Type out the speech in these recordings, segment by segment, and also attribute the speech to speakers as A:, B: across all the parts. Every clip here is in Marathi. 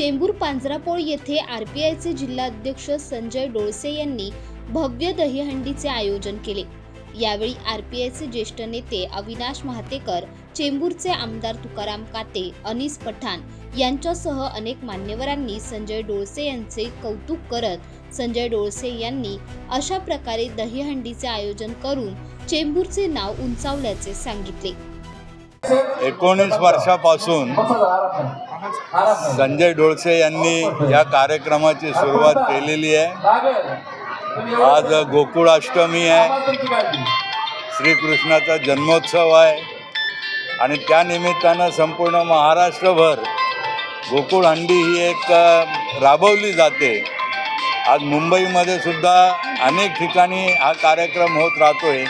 A: चेंबूर पांजरापोळ येथे आर पी आयचे जिल्हाध्यक्ष संजय डोळसे यांनी भव्य दहीहंडीचे आयोजन केले. यावेळी आर पी आयचे ज्येष्ठ नेते अविनाश महातेकर चेंबूरचे आमदार तुकाराम काते अनिस पठाण यांच्यासह अनेक मान्यवरांनी संजय डोळसे यांचे कौतुक करत संजय डोळसे यांनी अशा प्रकारे दहीहंडीचे आयोजन करून चेंबूरचे नाव उंचावल्याचे सांगितले.
B: एकोणीस वर्षापासून संजय डोळसे यांनी या कार्यक्रमाची सुरुवात केलेली आहे. आज गोकुळाष्टमी आहे. श्रीकृष्णाचा जन्मोत्सव आहे. आणि त्यानिमित्तानं संपूर्ण महाराष्ट्रभर गोकुळ हंडी ही एक राबवली जाते. आज मुंबईमध्ये सुद्धा अनेक ठिकाणी हा कार्यक्रम होत राहतोय.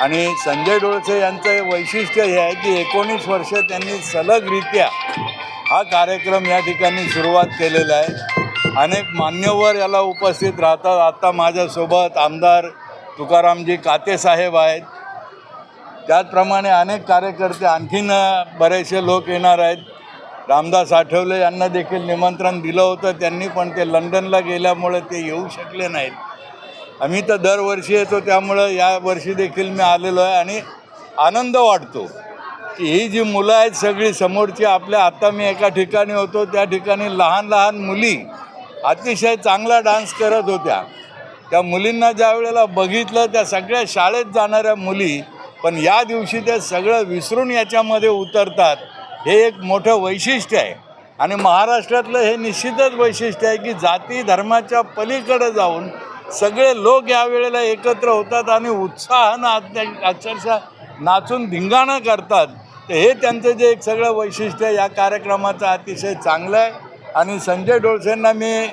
B: आणि संजय डोळसे यांचं वैशिष्ट्य हे आहे की एकोणीस वर्ष त्यांनी सलगरित्या हा कार्यक्रम या ठिकाणी सुरुवात केलेला आहे. अनेक मान्यवर याला उपस्थित राहतात. आत्ता माझ्यासोबत आमदार तुकारामजी कातेसाहेब आहेत. त्याचप्रमाणे अनेक कार्यकर्ते आणखीन बरेचसे लोक येणार आहेत. रामदास आठवले यांना देखील निमंत्रण दिलं होतं. त्यांनी पण ते लंडनला गेल्यामुळे ते येऊ शकले नाहीत. आम्ही तर दरवर्षी येतो त्यामुळं या वर्षी देखील मी आलेलो आहे आणि आनंद वाटतो की ही जी मुलं आहेत सगळी समोरची आपल्या आत्ता मी एका ठिकाणी होतो त्या ठिकाणी लहान लहान मुली अतिशय चांगला डान्स करत होत्या. त्या मुलींना ज्या वेळेला बघितलं त्या सगळ्या शाळेत जाणाऱ्या मुली पण या दिवशी ते सगळं विसरून याच्यामध्ये उतरतात हे एक मोठं वैशिष्ट्य आहे. आणि महाराष्ट्रातलं हे निश्चितच वैशिष्ट्य आहे की जाती धर्माच्या पलीकडे जाऊन सगळे लोक या वेळेला एकत्र होतात आणि उत्साहानं अक्षरशः नाचून धिंगाणं करतात. तर हे त्यांचं जे एक सगळं वैशिष्ट्य या कार्यक्रमाचं अतिशय चांगलं आहे. आणि संजय डोळसेंना मी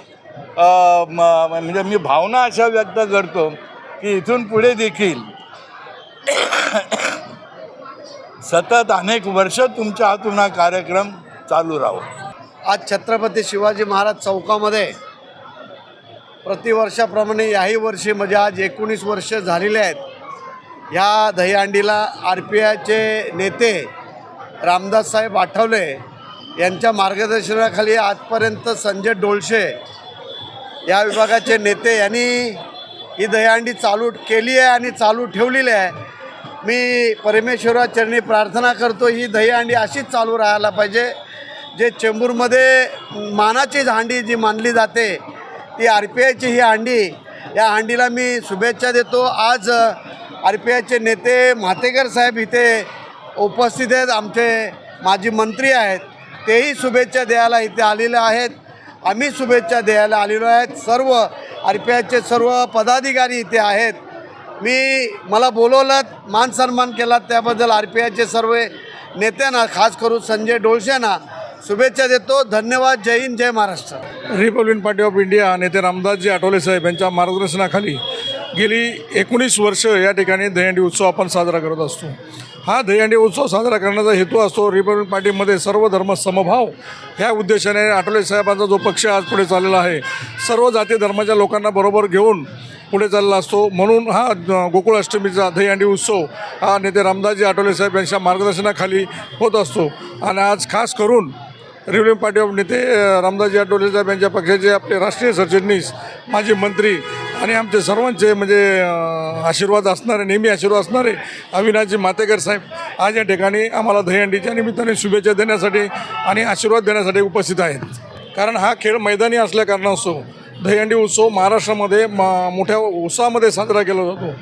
B: म- म्हणजे मी भावना अशा व्यक्त करतो की इथून पुढे देखील सतत अनेक वर्ष तुमच्या हातून हा कार्यक्रम चालू राहो.
C: आज छत्रपती शिवाजी महाराज चौकामध्ये प्रतिवर्षाप्रमाणे याही वर्षी म्हणजे आज एकोणीस वर्ष झालेले आहेत. ह्या दहीहंडीला आर पी आयचे नेते रामदाससाहेब आठवले यांच्या मार्गदर्शनाखाली आजपर्यंत संजय डोळशे या विभागाचे नेते यांनी ही दहीहंडी चालू केली आहे आणि चालू ठेवलेली आहे. मी परमेश्वराचरणी प्रार्थना करतो ही दहीहंडी अशीच चालू राहायला पाहिजे जे चेंबूरमध्ये मानाची हांडी जी मानली जाते ती आर पी आयची ही हांडी. या हांडीला मी शुभेच्छा देतो. आज आर पी आयचे नेते म्हातेकर साहेब इथे उपस्थित आहेत. आमचे माजी मंत्री आहेत. तेही शुभेच्छा द्यायला इथे आलेले आहेत. आम्ही शुभेच्छा द्यायला आलेलो आहेत. सर्व आर पी आयचे सर्व पदाधिकारी इथे आहेत. मी मला बोलवलं मान सन्मान केला त्याबद्दल आर पी आयचे सर्व नेत्यांना खास करून संजय डोळशेंना शुभेच्छा देतो. धन्यवाद. जय हिंद जय Maharashtra.
D: Republican Party of India नेते रामदासजी आठवले साहेब यांच्या मार्गदर्शनाखाली गेली एकोणीस वर्ष या ठिकाणी दहीहंडी उत्सव आपण साजरा करत असतो. हा दहीहंडी उत्सव साजरा करण्याचा हेतू असतो रिपब्लिकन पार्टीमध्ये सर्व धर्म समभाव. ह्या उद्देशाने आठवले साहेबांचा जो पक्ष आज पुढे चाललेला आहे सर्व जाती धर्माच्या लोकांना बरोबर घेऊन पुढे चालला असतो. म्हणून हा गोकुळाष्टमीचा दहीहंडी उत्सव हा नेते रामदासजी आठवले साहेब यांच्या मार्गदर्शनाखाली होत असतो. आणि आज खास करून रिव्हलिंग पार्टी ऑफ नेते रामदासजी आठवले साहेब यांच्या पक्षाचे आपले राष्ट्रीय सरचिटणीस माजी मंत्री आणि आमचे सर्वांचे म्हणजे आशीर्वाद असणारे नेहमी आशीर्वाद असणारे अविनाशजी मातेकर साहेब आज या ठिकाणी आम्हाला दहीहंडीच्या निमित्ताने शुभेच्छा देण्यासाठी आणि आशीर्वाद देण्यासाठी उपस्थित आहेत. कारण हा खेळ मैदानी असल्या कारणास्तव दहीहंडी उत्सव महाराष्ट्रामध्ये म मोठ्या उत्साहामध्ये साजरा केला जातो.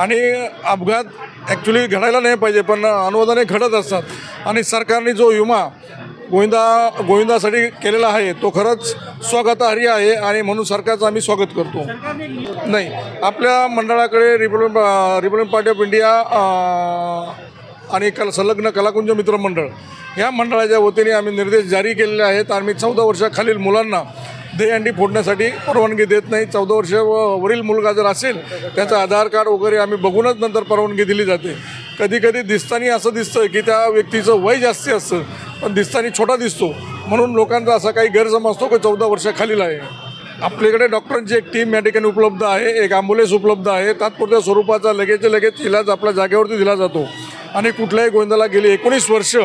D: आणि अपघात ॲक्च्युली घडायला नाही पाहिजे पण अनुवादाने घडत असतात. आणि सरकारने जो विमा गोविंदा गोविंदासाठी केलेला आहे. तो खरंच स्वागतार्ह आहे आणि म्हणून सरकारचं आम्ही स्वागत करतो. नाही आपल्या मंडळाकडे Republic Republic Party of India आणि कल संलग्न कलाकुंज मित्रमंडळ या मंडळाच्या वतीने आम्ही निर्देश जारी केलेले आहेत. आम्ही चौदा वर्षाखालील मुलांना दहीहंडी फोडण्यासाठी परवानगी देत नाही. चौदा वर्ष व- वरील मुलगा जर असेल त्याचं आधार कार्ड वगैरे आम्ही बघूनच नंतर परवानगी दिली जाते. कधी कधी दिसतानी असं दिसतं की त्या व्यक्तीचं वय जास्ती असतं पण दिसतानी छोटा दिसतो. म्हणून लोकांचा असा काही गैरसमज असतो की चौदा वर्षाखालील आहे. आपल्याकडे डॉक्टरांची एक टीम या ठिकाणी उपलब्ध आहे एक ॲम्ब्युलन्स उपलब्ध आहे. तात्पुरत्या स्वरूपाचा लगेच लगेच इलाज आपल्या जागेवरती दिला जातो. आणि कुठल्याही गोविंदाला गेली एकोणीस वर्ष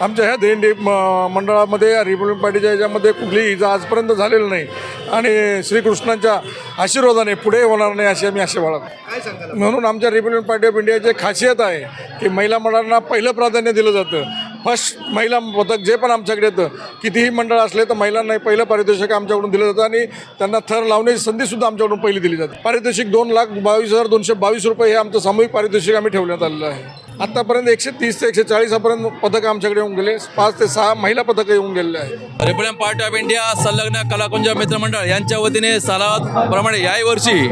D: आमच्या ह्या म- मंडळामध्ये या रिपब्लिक पार्टीच्या याच्यामध्ये कुठलीही इजा आजपर्यंत झालेली नाही. आणि श्रीकृष्णांच्या आशीर्वादाने पुढे होणार नाही अशी आम्ही आशा बाळगतो. म्हणून आमच्या रिपब्लिक पार्टी ऑफ इंडियाची खासियत आहे की महिला मंडळांना पहिलं प्राधान्य दिलं जातं. फर्स्ट महिला पथक जे पण आमच्याकडे येतं कितीही मंडळ असले तर महिलांना पहिलं पारितोषिक आमच्याकडून दिलं जातं आणि त्यांना थर लावण्याची संधीसुद्धा आमच्याकडून पहिली दिली जाते. पारितोषिक दोन लाख बावीस हजार दोनशे बावीस रुपये हे आमचं सामूहिक पारितोषिक आम्ही ठेवण्यात आलेलं आहे. आत्तापर्यंत एकशे तीस ते एकशे चाळीसापर्यंत पथकं आमच्याकडे येऊन गेले. पाच ते सहा महिला पथकं येऊन गेलेले आहे
E: रिपब्लिकन पार्टी ऑफ इंडिया संलग्न कलाकुंज मित्रमंडळ यांच्या वतीने सालाप्रमाणे याही वर्षी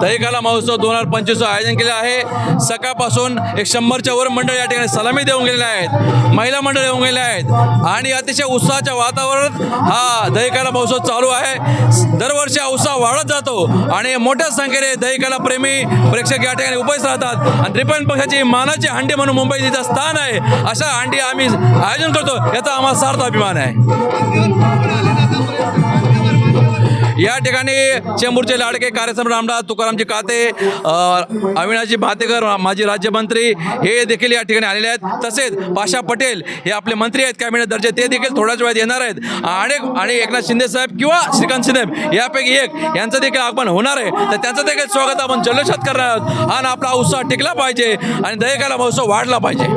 E: दहीकाला महोत्सव दोन हजार पंचवीसचं आयोजन केलं आहे. सकाळपासून एक शंभरच्या वर मंडळ या ठिकाणी सलामी देऊन गेलेले आहेत. महिला मंडळ येऊन गेले आहेत. आणि अतिशय उत्साहाच्या वातावरणात हा दहीकाला महोत्सव चालू आहे. दरवर्षी हा उत्साह वाढत जातो आणि मोठ्या संख्येने दहीकाला प्रेमी प्रेक्षक या ठिकाणी उपस्थित राहतात. आणि रिपब्लिकन पक्षाची मानाची हंडी म्हणून मुंबई तिचं स्थान आहे. अशा अंडी आम्ही आयोजन करतो. याचा आम्हाला सार्थ अभिमान आहे. या ठिकाणी चेंबूरचे लाडके कार्यक्रम रामदास तुकारामजी काते अविनाशजी भातेकर माजी राज्यमंत्री हे देखील या ठिकाणी आलेले आहेत. तसेच पाशा पटेल हे आपले मंत्री आहेत कॅबिनेट दर्जे ते देखील थोड्याच वेळात येणार आहेत. आणि आणि एकनाथ शिंदे साहेब किंवा श्रीकांत साहेब यापैकी एक यांचं देखील आगमन होणार आहे. तर त्यांचं देखील स्वागत आपण जल्लोषात करणार आहोत. आणि आपला उत्साह टिकला पाहिजे आणि दयकाला महोत्सव वाढला पाहिजे.